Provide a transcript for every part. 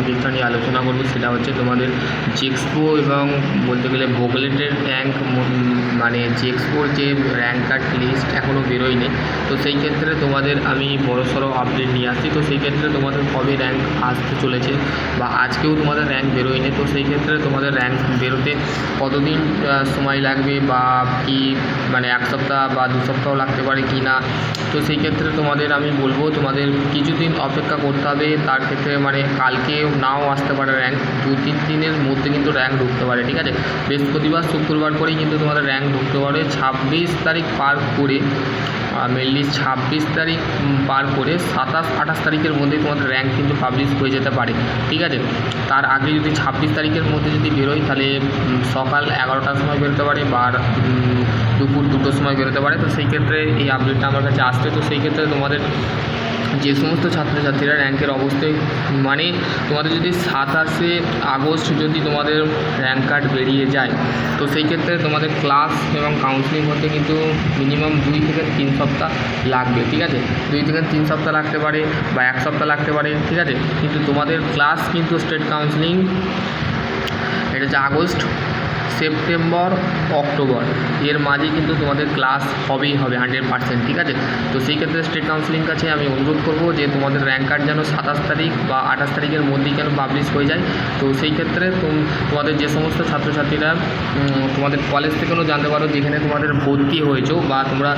টপিকটা নিয়ে আলোচনা করব, সেটা হচ্ছে তোমাদের জেক্সপো এবং বলতে গেলে ভোগলেটের র্যাঙ্ক মানে জেক্সপোর যে র্যাঙ্ক কার্ড লিস্ট এখনও বেরোয়নি, তো সেই ক্ষেত্রে তোমাদের আমি বড় সড়ো আপডেট নিয়ে আসছি। তো সেই ক্ষেত্রে তোমাদের কবে র্যাঙ্ক আসতে চলেছে বা আজকেও তোমাদের র্যাঙ্ক বেরোয়নি, তো সেই ক্ষেত্রে তোমাদের র্যাঙ্ক বেরোতে কতদিন সময় লাগবে বা কি মানে এক সপ্তাহ বা দু সপ্তাহ লাগতে পারে কি না? তো সেই ক্ষেত্রে তোমাদের আমি বলব, তোমাদের কিছুদিন অপেক্ষা করতে হবে। তার ক্ষেত্রে মানে কালকে নাও আসতে পারে র্যাঙ্ক দু তিন দিনের মধ্যে কিন্তু র্যাঙ্ক ঢুকতে পারে, ঠিক আছে? বৃহস্পতিবার, শুক্রবার করেই কিন্তু তোমাদের র্যাঙ্ক ঢুকতে পারে। ছাব্বিশ তারিখ পার করে মেনলি ছাব্বিশ তারিখ পার করে সাতাশ, আঠাশ তারিখের মধ্যে তোমাদের র্যাঙ্ক কিন্তু পাবলিশ হয়ে যেতে পারে, ঠিক আছে? তার আগে যদি ছাব্বিশ তারিখের মধ্যে যদি বেরোয় তাহলে সকাল এগারোটার সময় বেরোতে পারে বা দুপুর দুটোর সময় বেরোতে পারে। তো সেই ক্ষেত্রে এই আপডেটটা আমার কাছে আসবে তো সেই ক্ষেত্রে তোমাদের যে সমস্ত ছাত্রছাত্রীরা র্যাঙ্কের অবস্থায় মানে তোমাদের যদি সাতাশে আগস্ট যদি তোমাদের র্যাঙ্ক কার্ড বেরিয়ে যায়, তো সেই ক্ষেত্রে তোমাদের ক্লাস এবং কাউন্সিলিং হতে কিন্তু মিনিমাম দুই থেকে তিন সপ্তাহ লাগবে, ঠিক আছে? দুই থেকে তিন সপ্তাহ লাগতে পারে বা এক সপ্তাহ লাগতে পারে, ঠিক আছে? কিন্তু তোমাদের ক্লাস কিন্তু স্টেট কাউন্সিলিং এটা হচ্ছে আগস্ট সেপ্টেম্বর, অক্টোবর। এর মাঝে কিন্তু তোমাদের ক্লাস হবেই হবে হান্ড্রেড পার্সেন্ট ঠিক আছে? তো সেই ক্ষেত্রে স্টেট কাউন্সিলিং কাছে আমি অনুরোধ করব যে তোমাদের র্যাঙ্ক কার্ড যেন সাতাশ তারিখ বা আঠাশ তারিখের মধ্যেই যেন পাবলিশ হয়ে যায়। তো সেই ক্ষেত্রে তোম- তোমাদের যে সমস্ত ছাত্রছাত্রীরা তোমাদের কলেজ থেকেও জানতে পারো যেখানে তোমাদের ভর্তি হয়েছো বা তোমরা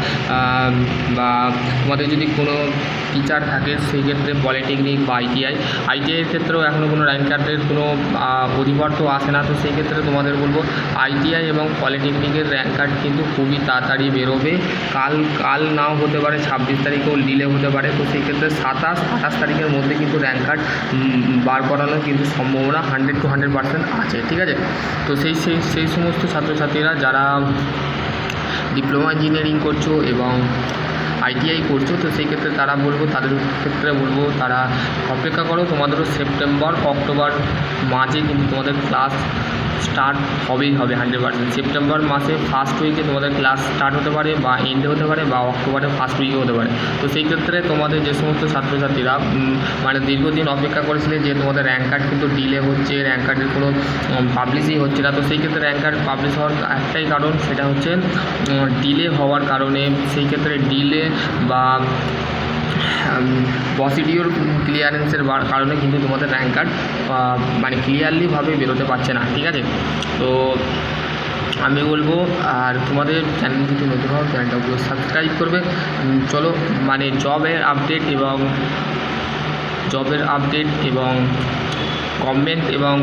বা তোমাদের যদি কোনো টিচার থাকে, সেই ক্ষেত্রে পলিটেকনিক বা আইটিআই আইটিআইয়ের ক্ষেত্রেও এখনও কোনো র্যাঙ্ক কার্ডের কোনো অধিবর্ত আসে না। তো সেই ক্ষেত্রে তোমাদের বলব আইটিআই এবং পলিটেকনিকের র্যাঙ্ক কার্ড কিন্তু খুবই তাড়াতাড়ি বেরোবে। কাল কাল নাও হতে পারে, ছাব্বিশ তারিখেও ডিলে হতে পারে। তো সেই ক্ষেত্রে সাতাশ, আঠাশ তারিখের মধ্যে কিন্তু র্যাঙ্ক কার্ড বার করানোর কিন্তু সম্ভাবনা হান্ড্রেড টু হান্ড্রেড পার্সেন্ট আছে, ঠিক আছে? তো সেই সেই সেই সমস্ত ছাত্রছাত্রীরা যারা ডিপ্লোমা ইঞ্জিনিয়ারিং করছ এবং আইটিআই করছ, তো সেই ক্ষেত্রে তারা বলব, তাদের ক্ষেত্রে বলব, তারা অপেক্ষা করো। তোমাদেরও সেপ্টেম্বর, অক্টোবর মাঝে কিন্তু তোমাদের ক্লাস স্টার্ট হবেই হবে হান্ড্রেড পার্সেন্ট সেপ্টেম্বর মাসে ফার্স্ট উইকে তোমাদের ক্লাস স্টার্ট হতে পারে বা এন্ডে হতে পারে বা অক্টোবরে ফার্স্ট উইকে হতে পারে। তো সেই ক্ষেত্রে তোমাদের যে সমস্ত ছাত্রছাত্রীরা মানে দীর্ঘদিন অপেক্ষা করেছিলে যে তোমাদের র্যাঙ্ক কার্ড কিন্তু ডিলে হচ্ছে র্যাঙ্ক কার্ডের কোনো পাবলিশই হচ্ছে না, তো সেই ক্ষেত্রে র্যাঙ্ক কার্ড পাবলিশ হওয়ার একটাই কারণ সেটা হচ্ছে ডিলে হওয়ার কারণে সেই ক্ষেত্রে ডিলে বা প্রসিডিওর ক্লিয়ারেন্সের কারণে কিন্তু তোমাদের র্যাঙ্ক কার্ড মানে ক্লিয়ারলিভাবে বেরোতে পারছে না, ঠিক আছে? তো আমি বলব, আর তোমাদের চ্যানেল যদি নতুন হও চ্যানেলটা সাবস্ক্রাইব করবে। চলো মানে জবের আপডেট এবং জবের আপডেট এবং গভর্নমেন্ট এবং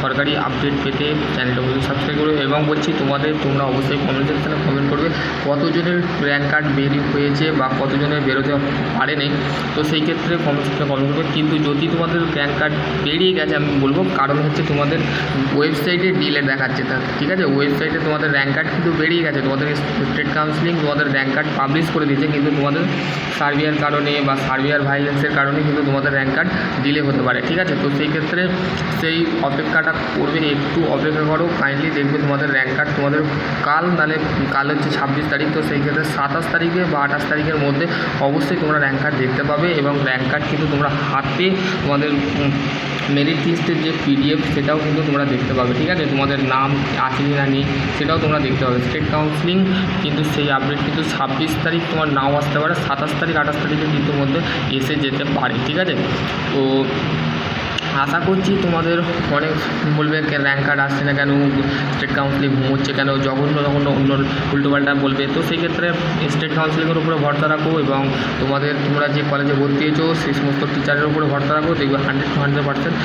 সরকারি আপডেট পেতে চ্যানেলটা অবশ্যই সাবস্ক্রাইব করবে এবং বলছি তোমাদের তোমরা অবশ্যই কমেন্ট সেকশানে কমেন্ট করবে কতজনের র্যাঙ্ক কার্ড বেরিয়ে হয়েছে বা কতজনের বেরোতে পারেনি। তো সেই ক্ষেত্রে কমেন্ট সেকশানে কমেন্ট করবে। কিন্তু যদি তোমাদের র্যাঙ্ক কার্ড বেরিয়ে গেছে, আমি বলব কারণ হচ্ছে তোমাদের ওয়েবসাইটে ডিলে দেখাচ্ছে ঠিক আছে? ওয়েবসাইটে তোমাদের র্যাঙ্ক কার্ড কিন্তু বেরিয়ে গেছে। তোমাদের স্টেট কাউন্সিলিং তোমাদের র্যাঙ্ক কার্ড পাবলিশ করে দিয়েছে, কিন্তু তোমাদের সার্ভিয়ার কারণে বা সার্ভিয়ার ভাইলেন্সের কারণে কিন্তু তোমাদের র্যাঙ্ক কার্ড ডিলে হতে পারে, ঠিক আছে? তো সেই ক্ষেত্রে সেই অপেক্ষাটা করবে একটু অপেক্ষা করো। কাইন্ডলি দেখবে তোমাদের র্যাঙ্ক কার্ড তোমাদের কাল নালে কাল হচ্ছে ছাব্বিশ তারিখ, তো সেই ক্ষেত্রে সাতাশ তারিখে বা আঠাশ তারিখের মধ্যে অবশ্যই তোমরা র্যাঙ্ক কার্ড দেখতে পাবে এবং র্যাঙ্ক কার্ড কিন্তু তোমরা হাতে তোমাদের মেরিট লিস্টের যে পিডিএফ সেটাও কিন্তু তোমরা দেখতে পাবে, ঠিক আছে? তোমাদের নাম আছে কি না নেই সেটাও তোমরা দেখতে পাবে। স্টেট কাউন্সিলিং কিন্তু সেই আপডেট কিন্তু ছাব্বিশ তারিখ তোমার নাও আসতে পারে, সাতাশ তারিখ, আঠাশ তারিখের কিন্তু মধ্যে এসে যেতে পারে, ঠিক আছে? তো আশা করছি তোমাদের অনেক বলবে র্যাঙ্ক কার্ড আসছে না কেন স্টেট কাউন্সিলিং ঘুমোচ্ছে কেন, জঘন্য জঘন্য অন্য উল্টোপাল্টা বলবে। তো সেই ক্ষেত্রে স্টেট কাউন্সিলিংয়ের উপরে ভরসা রাখো এবং তোমাদের, তোমরা যে কলেজে ভর্তি হয়েছো, সেই সমস্ত টিচারের উপরে ভরসা রাখো। দেখবে হান্ড্রেড টু হান্ড্রেড পার্সেন্ট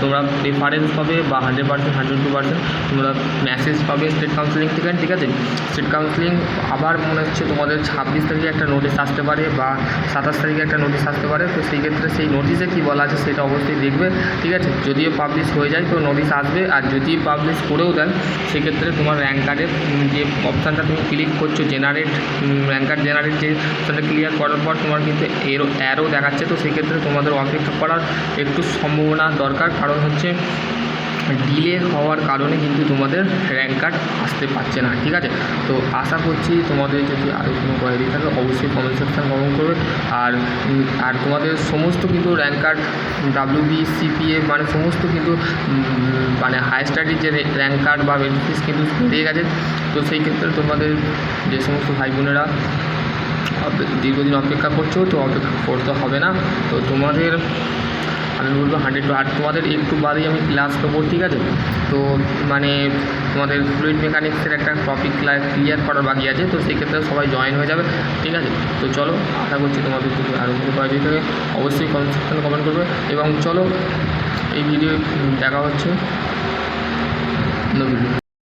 তোমরা প্রেফারেন্স পাবে বা hundred percent hundred to percent তোমরা মেসেজ পাবে স্টেট কাউন্সিলিং থেকে। ঠিক আছে? স্টেট কাউন্সিলিং আবার মনে হচ্ছে তোমাদের ছাব্বিশ তারিখে একটা নোটিশ আসতে পারে বা সাতাশ তারিখে একটা নোটিশ আসতে পারে। তো সেই ক্ষেত্রে সেই নোটিশে কী বলা আছে সেটা অবশ্যই দেখবে। ঠিক আছে? যদিও পাবলিশ হয়ে যায়, তো নোটিশ আসবে। আর যদি পাবলিশ করেও দেন, সেক্ষেত্রে তোমার র্যাঙ্ক কার্ডের যে অপশানটা তুমি ক্লিক করছ জেনারেট র্যাঙ্ক কার্ড জেনারেট যে অপশানটা ক্লিয়ার করার পর তোমার কিন্তু এরও অ্যারও দেখাচ্ছে। তো সেক্ষেত্রে তোমাদের অপেক্ষা করার একটু সম্ভাবনা দরকার। কারণ হচ্ছে ডিলে হওয়ার কারণে কিন্তু তোমাদের র্যাঙ্ক কার্ড আসতে পারছে না, ঠিক আছে? তো আশা করছি তোমাদের যদি আরও কোনো কোয়ারি থাকে, অবশ্যই কমেন্ট সেকশন কমেন্ট করবে। আর আর তোমাদের সমস্ত কিন্তু র্যাঙ্ক কার্ড ডাব্লিউবি সিপিএ মানে সমস্ত কিন্তু মানে হাই স্টাডির যে র্যাঙ্ক কার্ড বা বেনিফিস কিন্তু বেরিয়ে গেছে। তো সেই ক্ষেত্রে তোমাদের যে সমস্ত ভাই বোনেরা দীর্ঘদিন অপেক্ষা করছ, তো অপেক্ষা করতে হবে না। তো তোমাদের আমি বলব হান্ড্রেড আর তোমাদের একটু বাদেই আমি ক্লাস নেব ঠিক আছে? তো মানে তোমাদের ফ্লুইড মেকানিক্সের একটা টপিক ক্লিয়ার করার বাকি আছে, তো সেক্ষেত্রে সবাই জয়েন হয়ে যাবে, ঠিক আছে? তো চলো, আশা করছি তোমাদের যদি আরও কোনো কোয়ারি থাকে অবশ্যই কমেন্ট কমেন্ট করবে। এবং চলো, এই ভিডিও দেখা হচ্ছে। ভিডিও